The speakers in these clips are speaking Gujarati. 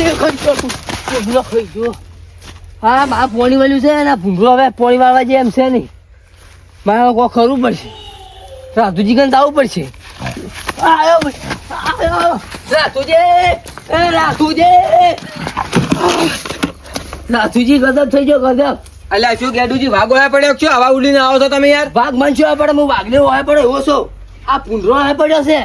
એ ખાઈ ગયો હા મારે પોણી વાળ્યું છે ને ભૂંગળો હવે પોણી વાળવા જે એમ છે નહીં. મારે કોઈ ખરું પડશે. રાધુજી કંઈ આવવું પડશે. ભાઈ, આયો. રાધુજી એ રાધુજી. રાધુજી ગજબ થઈ ગયો ગદબ અલ્યા શું ગેડુજી વાઘ હે પડ્યો છો હવા ઉડીને આવો છો તમે યાર? વાઘ મનસો હોય પડે હું વાઘને હોય પડે એવો છો આ ભૂંડરો આવે પડ્યો છે.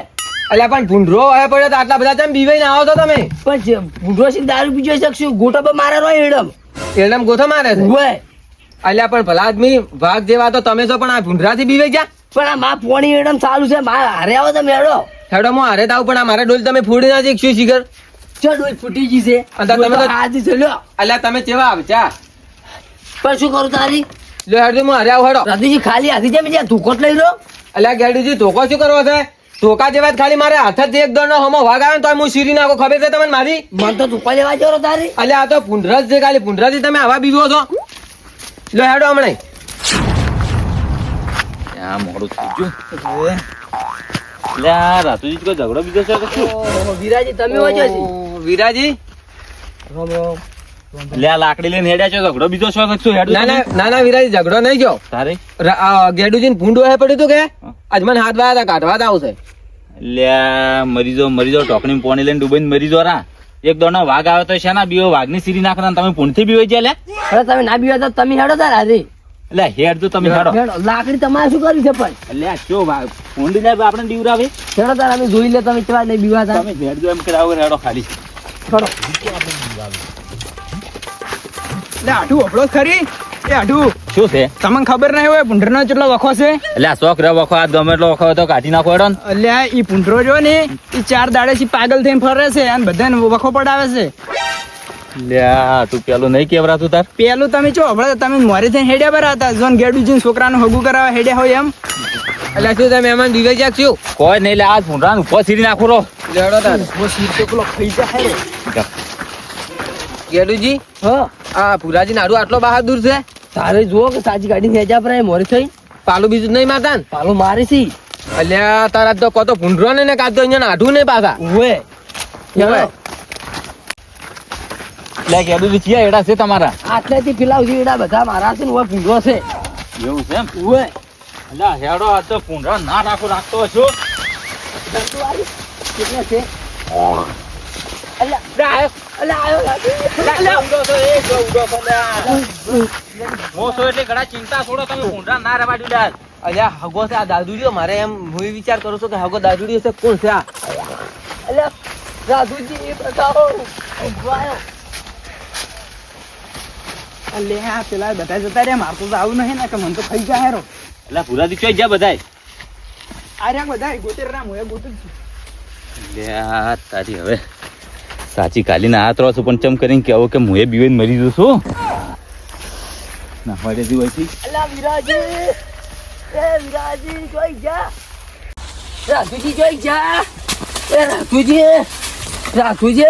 અલ્યા પણ ભૂંડરો હવે પડ્યો તો આટલા બધા તમે બીવાઈ ને આવો તો તમે? પણ ભૂંડરો છે દારૂ પીજો શકશું? ગોટો પર મારે રહો એડમ એડમ ગોથા મારે છે? હોય અલ્યા પણ ભલા આદમી ભાગ જેવા તો તમે છો પણ આ ભૂંડરાથી બીવાઈ ગયા? પણ આ માં પોણી એડમ ચાલુ છે મારે હારે આવો તમે મેળો હેડો હું હારે તાવ પણ આ મારે ડોલ તમે ફૂડી ના શીખશું શીખર. ચો ડોલ ફૂટી ગઈ છે? તમે તો- આજે ચલ્યો અલ્યા તમે કેવા આવચા પણ શું કરું તારી? લો હેડો હું હારે આવો હેડો. રાધુજી ખાલી હાથી જેમ જ્યાં ધોકોટ લઈ લો અલ્યા ગેડુજી ધોકો શું કરવો છે? ધોકા જેવા જ ખાલી મારે હાથ જ એક દોડનો હમો વાગ આવે તો હું સીરી નાખો ખબર છે તમને મારી? મન તો ધૂપા લેવા જરો તારી. અલ્યા આ તો ભૂંડરસ છે ખાલી ભૂંડરાથી તમે આવા બીજો છો. લો હેડો હમણાં આ મોડું થઈ ગયું. એટલે આ રાતુજી કોઈ ઝઘડો બીજો છે કે શું? વિરાજી તમે હોય વિરાજી ઓ, વિરાજી? આ લાકડી લઈને હેડ્યા છો ઝઘડો બીજો છે કે ના ના ના ના ઝઘડો નહીં ગયો તારે? ગેડુજી ભૂંડો હે પડ્યું તું કે? આજ મને હાથ વાયા હતા કાઢવા આવશે એટલે આ મરી જાઓ મરી જાઓ ટોકણી પોણી લઈને ડૂબીને મરી રા. એક દોડનો વાઘ આવે તો શેના બીવો વાઘની સીરી નાખતા તમે પૂંઠથી બીવાઈ જાય લે? તમે ના બીવા તો તમે હેડો તાર હાથી. એટલે હેડ તો તમે હેડો. લાકડી તમારે શું કર્યું છે પણ? એટલે શું વાઘ? પૂંડી ને આપણે બીવરાવે હેડો તાર અમે જોઈ લે તમે કેવા નહીં બીવા તમે હેડ જો એમ કરાવો હેડો ખાલી. હેડો. એટલે આઠું અભળો ખરી. એ આઠું શું છે? તમને ખબર નહીં હોય ભૂંડરનો કેટલો વખો છે? એટલે આ શોખ રે વખો આ ગમે એટલો વખો તો કાઢી નાખો એડો એટલે ઈ ભૂંડરો જો ને ઈ ચાર દાડેથી પાગલ થઈને ફરે છે અને બધાને વખો પડાવે છે. તું પેલું નહીં કેવરાતું તાર? પેલું તમે ચો હમણાં તમે મોરે થઈને હેડ્યા પર હતા. જોન ગેડું જઈને છોકરાનું હગું કરાવવા હેડ્યા હોય એમ. એટલે શું તમે એમાં જા કોઈ નહીં લે આ ભૂંડરાનું ઉપર સીરી નાખો રો. લેડો તાર. જા. ગેડુજી? હા. આ પુરાજી નાડુ આટલો બહાદુર છે? તારે જુઓ કે સાચી ગાડી નેજા પર મોરી થઈ. પાલું બીજું નહીં મારતા પાલું મારે છે. અલ્યા તારા તો કોતો ભૂંડરો ને ને કાતો અહીંયા નાઢું ને પાછા? ઉવે. ઉવે. લે કેડું ચિયા એડા છે તમારા. આટલેથી પેલા છે એડા બધા મારા છે ને ઉવે ભૂંડરો છે. એવું છે એમ? ઉવે. અલ્યા હેડો આ તો ભૂંડરો ના રાખો રાખતો હશો કેટલા છે? અલ્યા મોસો એટલે ઘણા ચિંતા છોડો તમે ઊંડા ના રહેવા દીધા અલ્યા હગો છે આ દાદુડીઓ મારે એમ હું વિચાર કરું છું કે હગો દાદુડીઓ છે કોણ છે આ? અલ્યા દાદુજી એ બતાવો. એટલે આ પેલા બધા જતા રે મારતો તો આવું નહીં ને કે મને તો ખાઈ જાય હેરો. એટલે ભૂરાથી ચોઈ જા બધાય? આ રહ્યા બધા ગોતેર રામ હોય ગોતું જ છું. લે તારી હવે સાચી કાલી ના રહો છું પણ ચમ કરીને કેવો કે હું એ બીવે મરી જઉં છું. ના હોય જીવાથી અલા વિરાજી. એ વિરાજી, જોઈ જા. રાધુજી જોઈ જા. એ રાજુજી રાજુજી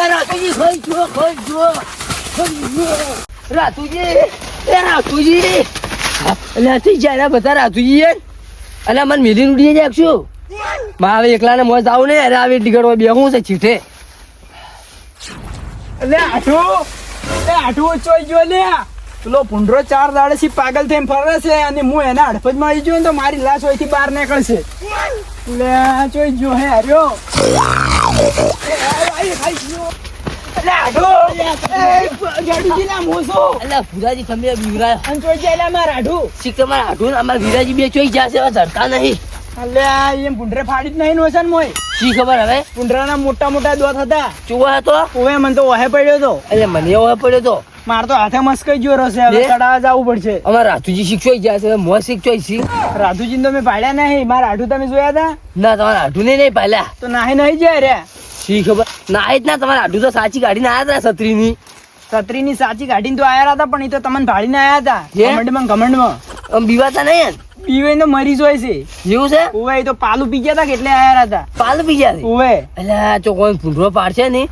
એ રાધુજી ખાઈ જો ખાઈ જો રાતુજી જો રાધુજી એ રાધુજી અલ્યા થઈ જાય બધા રાધુજી એ અલ્યા મને મિલી ઉડી જાય શું મારે એકલાને મોજ આવું ને અરે આવી ટીકડો બે હું છે ચીઠે. એટલે આઠું એ આઠું ચોઈ ગયો લે. પેલો પુંડરો ચાર દાડેથી પાગલ થઈને ફરે છે અને હું એના હડફજમાં આવી ગયો તો મારી લાશ હોયથી બહાર નીકળશે. લે ચોઈ ગયો હે હાર્યો. તમે વિરાજી બે ચોઈ જશે ધરતા નહીં. આ એમ ભૂંડરે ફાડી જ નહીં નોશન મોય. શી ખબર હવે? ભૂંડરાના મોટા મોટા દોત હતા. ચુવા હતો? ઓવે મને તો ઓહે પડ્યો હતો. એટલે મને એવો પડ્યો હતો. માર તો હાથે મસ્કાઈ ગયો રસે હવે ચડાવવા જવું પડશે. અમારા રાધુજી શીખશો જાય છે. મોં શીખશો શી? રાધુજી તો મેં પાડ્યા નહીં. મારા આઠું તમે જોયા હતા? ના તમારા આઢું ને નહીં પાડ્યા. તો નાહી નહીં જાય રે. શી ખબર? ના જ ના. તમારા આઢું તો સાચી કાઢીને આયા હતા છત્રીની. છત્રીની સાચી કાઢીને તો આયા હતા પણ એ તો તમને ભાડીને આયા હતા? ઘમંડમાં ઘમંડમાં આમ બીવાતા નહીં પીવે તો મરી જોય છે. જેવું છે? ઉવે તો પાલું પી ગયા હતા એટલે આયા હતા પાલું પી ગયા ઉવે. એટલે જો કોઈ ભૂંડરો પાડશે ને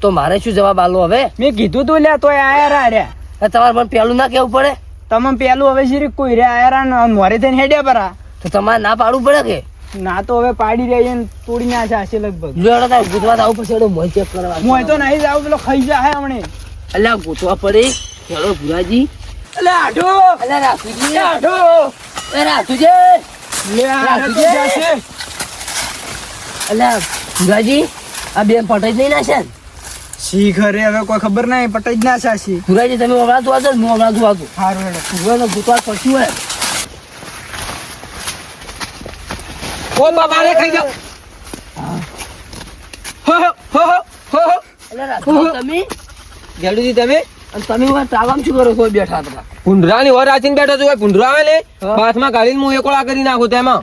તો મારે શું જવાબ આલો હવે? મેં કીધું તું લ્યા તોય આયા રા રે તમારે મને પેલું ના કેવું પડે? તમે પેલું હવે શીરી કોઈ રે આયા રા મોરે થઈને હેડ્યા પરા. તો તમારે ના પાડવું પડે કે? ના તો હવે પાડી રહી ને તોડી નાખ્યા હશે લગભગ. લેડો તાર ગોતવા આવું પછી એડો મોય ચેક કરવા. હું તો નહીં જાવ પેલો ખાઈ જાય હમણે. અલ્યા ગોતવા પડે. ચલો ભુરાજી. એટલે આઢો અલ્યા રાખુજી આઢો એ જશે. અલ્યા ભુરાજી આ બેન પટાઈ નહીં નાશે ને શી ઘરે? હવે કોઈ ખબર નહીં પટાઈ જ ના સાસી ભુરાજી તમે વગડા તો વાંચો હું વગડા તો વાંચું. સારું હેડો. ભુરાનો ગોતવા પછી હોય. ઓ બાપા રે ખાઈ જાઓ. હો. હો હો તમે? અને તમે હવે તાવામાં શું કરો છો બેઠા હતા? ભૂંડરાની ઓર આચીને બેઠો છું ભૂંડરો આવે ને હા. હાથમાં ગાળીને હું એકોળા કરી નાખું તેમાં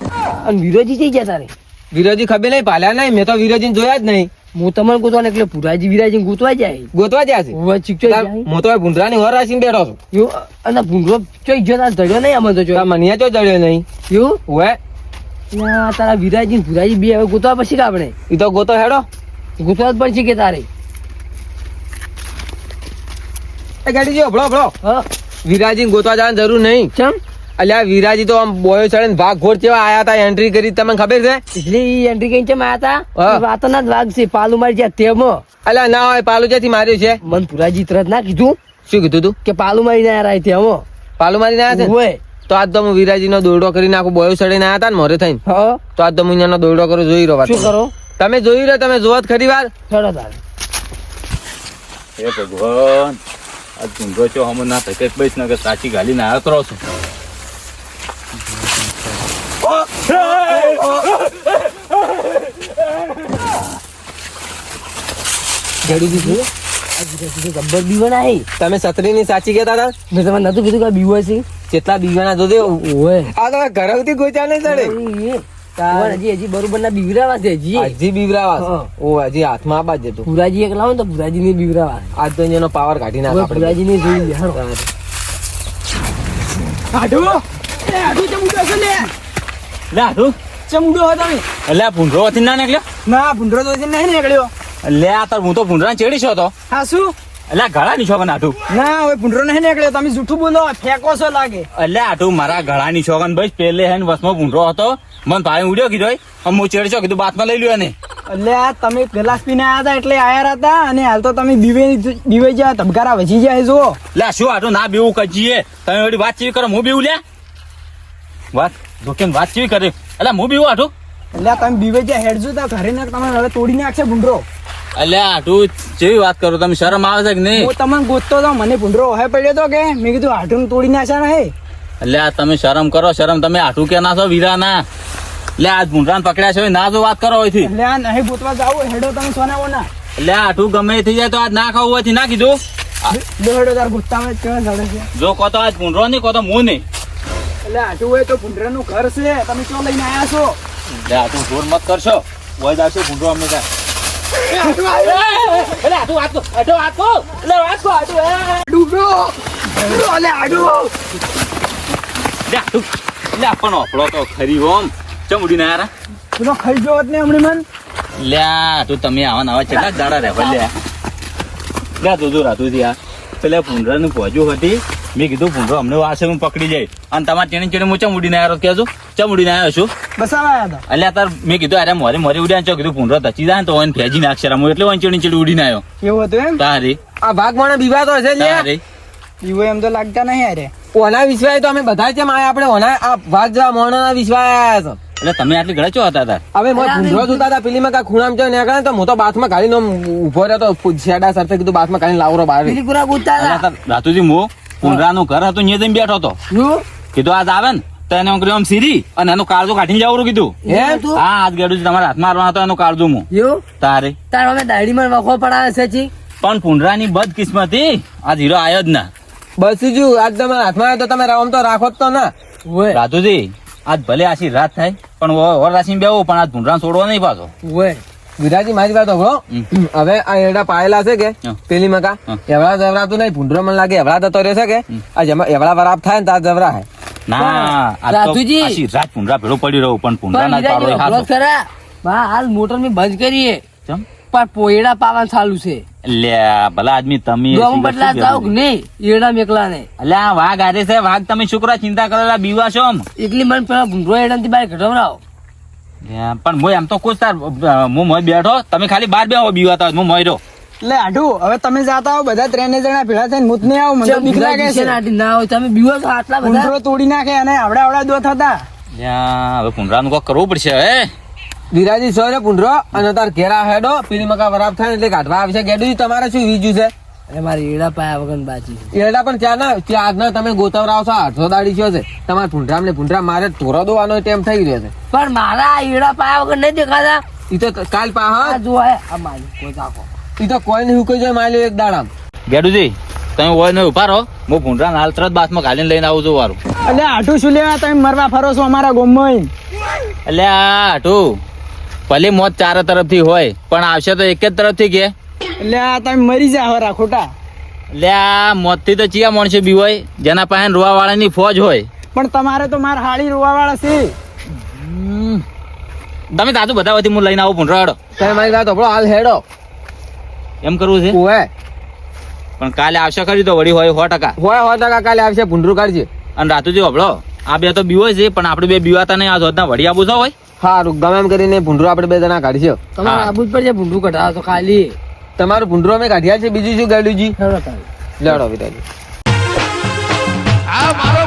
અને વિરોજી જઈ ગયા તારે? વિરોજી ખબર નહીં પાલ્યા નહીં મેં તો વિરોજીને જોયા જ નહીં. હું તમને ગોતવા એટલે ભુરાજી વિરાજી ગોતવા જાય. ગોતવા જાય છે. હવે ચીકચો હું તો ભૂંડરાની ઓર આચીને બેઠો છું. એવું અને ભૂંગળો ચોઈ ગયો તાર નહીં તો તો જો. મને તો જડ્યો નહીં. એવું હોય તારા વિરાજી ભુરાજી બે હવે ગોતવા પછી કે આપણે? એ તો ગોતો હેડો. ગોતવા જ પડશે કે તારે? એ ગાડીજી ભળો ભળો. વિરાજી ગોતવા જવાની જરૂર નહીં. કેમ અલ્યા વિરાજી તો આમ બોયો ચડે ભાગ ઘોર જેવા આયા હતા એન્ટ્રી કરી તમને ખબર છે? એટલે ઈ એન્ટ્રી કઈ કેમ આયા. હતા વાતના જ ભાગ છે પાલુ મારી જ્યાં તેમો. અલ્યા ના હોય પાલુજાથી માર્યું છે? મન પુરાજી તરત ના કીધું. શું કીધું તું? કે પાલુ મારી ના રાય તેમો. પાલુ મારી ના છે હોય. તો આજ તો હું વિરાજીનો દોરડો કરીને નાખું બોયો ચડીને આયા હતા ને મોરે થઈને. તો આજ તો હું એનો દોરડો કરો જોઈ રહ્યો શું કરો? તમે જોઈ રહ્યો તમે જોવા જ ખરી વાર. ચડો તારે. હે ભગવાન. આ ધૂંધો છો હમ ના થકે બસ ન સાચી ગાલી ના આતરો છું. જડી દીધું. આ વિરાજી તો ગબ્બર બીવાના હે તમે સત્રીની સાચી કહેતા હતા? મેં તમને નતું કીધું કે બીવો છે. કેટલા બીવાના જોજે. ઓય. આ તો ઘર સુધી ગોચા નહીં ચડે. હજી હજી બરોબર ના બીવરાવા છે હજી. હજી બીવરાવા ઓ હજી હાથમાં આબા જ ભુરાજી એક લાવો તો ભુરાજી ની બીવરાવા. આજ તો એનો પાવર કાઢી નાખ આપણે. ભુરાજી ની જોઈ હારો. આઢો! એ આઢો ચમુડો છે લે? લે આઠું ચમુડો હો તમે? એટલે ભૂંડરો હતી ના નીકળ્યો? ના ભૂંડરો તો નહીં નીકળ્યો. લે આ તાર હું તો ભૂંડરા ચેડી છો તો? હા શું? એટલે ગળા ની છોકન આઠું ના હવે ભૂંડરો નહીં નીકળ્યો. તમે જૂઠું બોલો ફેંકો છો લાગે. એટલે આઠું મારા ગળા ની છોકન ભાઈ પેલે હે વસમો વસમાં ભૂંડરો હતો. મને ભાઈ ઉડ્યો કીધો હું. ચેડશો કીધું બાતમાં લઈ લ્યો ને એટલે આ તમે ગ્લાસ પીને આયા હતા એટલે આયા હતા અને હાલ તો તમે દીવે દીવે જ્યાં ધબકારા વજી જાય જુઓ. લે શું આટલું ના બેવું કજીએ તમે વળી વાત ચીવી કરો? હું બેવું લે. વાત ધોકેન વાત ચીવી કરે? એટલે હું બેવું આઠું એટલે તમે બીવે જ્યાં હેડજો તો ઘરે ને તમે હવે તોડી નાખશે ભૂંડરો. એટલે આઠું જેવી વાત કરો તમે શરમ આવે છે કે નહીં? હું તમને ગોતતો તો મને ભૂંડરો હવે પડ્યો તો કે? મેં કીધું હાડું તોડી નાખ્યા ને હે. એટલે આ તમે શરમ કરો શરમ તમે આઠું કે ના છો વીરા ના એટલે આજ ભૂંડરાને પકડ્યા છે ના જો વાત કરો હોયથી એટલે આ નહીં ભૂતવા જાવ હેડો તમે સોના ના એટલે આ આઠું ગમે થઈ જાય તો આજ ના ખાવું હોયથી ના કીધું. હેડો તાર ગોતતા માં કેવા છે. જો કહો તો આજ ભૂંડરો નહીં કહો તો હું નહીં. એટલે આટલું હોય તો ભૂંડરાનું ઘર છે તમે ક્યાં લઈને આવ્યા છો? એટલે આઠું જોર મત કરશો. વય જાશો ભૂંડરો અમને ત્યાં. ડૂબો તો ખરી ઓમ ચમ ઉડીને આયા રા? પેલો ખાઈ હોત ને હમણાં મન. લ્યા તું તમે આવા નવા કેટલા દાડા રહેવા લ્યા. લ્યા તું રાતુજી આ. પેલા ભૂંડરાનું પહોંચ્યું હતી. મેં કીધું ભૂંડરો અમને વાસે હું પકડી જાય અને તમારે ચેણી ચેણી હું ચમ ઉડીને આવ્યો કેજો ચમ ઉડીને આવ્યો છું બસ આયા હતા. એટલે તાર મેં કીધું અરે મોરે મોરે ઉડ્યા ચો. કીધું ભૂંડરો તચી જાય ને તો એને ફેજી નાખશે હું એટલે વંચી ચેડી ઉડીને આવ્યો એવું હતું એમ? તારી. આ ભાગ મને બીવાતો હશે લે તારી. એવું એમ તો લાગતા નહીં અરે ઓના વિશ્વાસ તો અમે બધા જેમ આયા? આપણે ઓના આ ભાગ જવા મોણાના વિશ્વાસ. એટલે તમે આટલી ગળે ચો હતા તાર? હવે મો ભૂંડરો જોતા હતા પેલીમાં કાંઈ ખૂણામ જો નીકળે તો હું તો બાથમાં કાઢીને ઊભો રહ્યો તો સરતે કીધું બાથમાં કાઢીને લાવરો બહાર. પેલી પૂરા ગુતા હતા રાતુજી મો ભૂંડરાનું ઘર હતું જઈને બેઠો હતો. કીધું આજ આવે ને તો એને હું કીધું આમ સીરી અને એનું કાળજું કાઢીને જવું કીધું? હા આજ ગેડું તમારા હાથમાં મારવાનું હતો એનું કાળજું હું. તારે તારે. તાર અમે દાઢીમાં વખો પડાવે છે જી પણ પુંડરાની બદ કિસ્મતી આજ હીરો આયો જ ના. બસ જો આજ તમારા હાથમાં આવ્યો તો તમે આમ તો રાખો જ તો ના. ઓય આજ ભલે આશી રાત થાય પણ ઓર રાશી બેવો પણ આ ધૂંઢરા છોડવો નહીં પાછો. ઓય ગુજરાતી મારી વાત સાંભળો. હવે આ એડા પાયેલા છે કે? પેલી મકા. એવડા જવરા તો નહીં ભૂંડરો મને લાગે એવડા તો રહેશે કે? આ જેમાં એવડા વરાપ થાય ને તાર જવરા હે. ના આજ આશી રાત ભૂંડરા ભેળો પડી રહ્યો પણ અભ્યાસ ખરા બા હાલ મોટર મે બંધ કરીએ. ચમ? પણ પોયડા પાવા ચાલુ છે. લે ભલા આદમી તમે બદલા જાવ કે નહીં? એડા મેકલા ને અલ્યા વાઘ આરે છે વાઘ તમે છોકરા ચિંતા કરેલા બીવા છો એકલી મને પેલા ભૂંડરો એડા થી બહાર ઘટવરાવો લ્યા, પણ હું એમ તો ખુશ તાર હું મોય બેઠો. તમે ખાલી બાર બેહો બીવાતા હું મોય રહ્યો એટલે આઢુ હવે તમે જાતા હો બધા ત્રણે જણા ભેળા થઈને મુત નહીં આવો મને તો બીક લાગે છે. ના હોય તમે બીવો છો આટલા બધા તોડી નાખે અને આવડા આવડા દો થતા. હવે કુંડરાનું કોક કરવું પડશે હે? વિરાજી સો ને પુંડરો અને તાર ઘેરા હેડો. પીલી મકા વરાપ થાય ને એટલે કાઢવા આવશે ગેડુજી તમારે શું વીજું છે? અરે મારી એડા પાયા વગર બાજી. એડા પણ ત્યાં ના ત્યાં ના તમે ગોતવરાવ છો? આઠસો દાડી છો છે. તમારે ભૂંડરામ ને ભૂંડરા મારે તોરો દોવાનો ટેમ થઈ રહ્યો છે. પણ મારા એડા પાયા વગર નહીં દેખાતા. ઈ તો કાલ પા આ હા જો હે. આ મારી કોઈ ચાખો ઈ તો કોઈ નહીં હુકઈ જાય માલ્યો એક દાડામ. ગેડુજી તમે હોય ને ઊભા રહો. હું ભૂંડરા હાલ તરત બાસમાં ઘાલીને લઈને આવું છું વારું. એટલે આઠું શું લેવા તમે મરવા ફરો છો અમારા ગોમમાં એટલે આ હાટું ભલે મોત ચારે તરફથી હોય પણ આવશે તો એક જ તરફથી કે? એટલે આ તમે મરી જાવ રા ખોટા. એટલે આ મોતથી તો ચિયા માણસો બી હોય જેના પાસે રોવા વાળાની ફોજ હોય. પણ તમારે તો મારા હાળી રોવા વાળા છે તમે તાજુ બધા વધી હું લઈને આવું પણ રડો. તમે મારી વાત આપણો હાલ હેડો. એમ કરવું છે? ઓએ પણ કાલે આવશે ખરી તો વળી હોય સો ટકા. હોય હોય ટકા કાલે આવશે ભૂંડરું કાઢજે. અને રાતુજી હોભળો આ બે તો બીવો છે પણ આપણે બે બીવાતા નહીં આ જોતના વળી આબુ હોય. સારું ગમે એમ કરીને ભૂંડરો આપણે બે જણા કાઢીશું. તમારે. આબુ જ પડશે ભૂંડું કઢાવો તો ખાલી. તમારું ભૂંડરો અમે કાઢ્યા છે બીજું શું ગાડ્યું જી? લડો વિરાજી આ મારો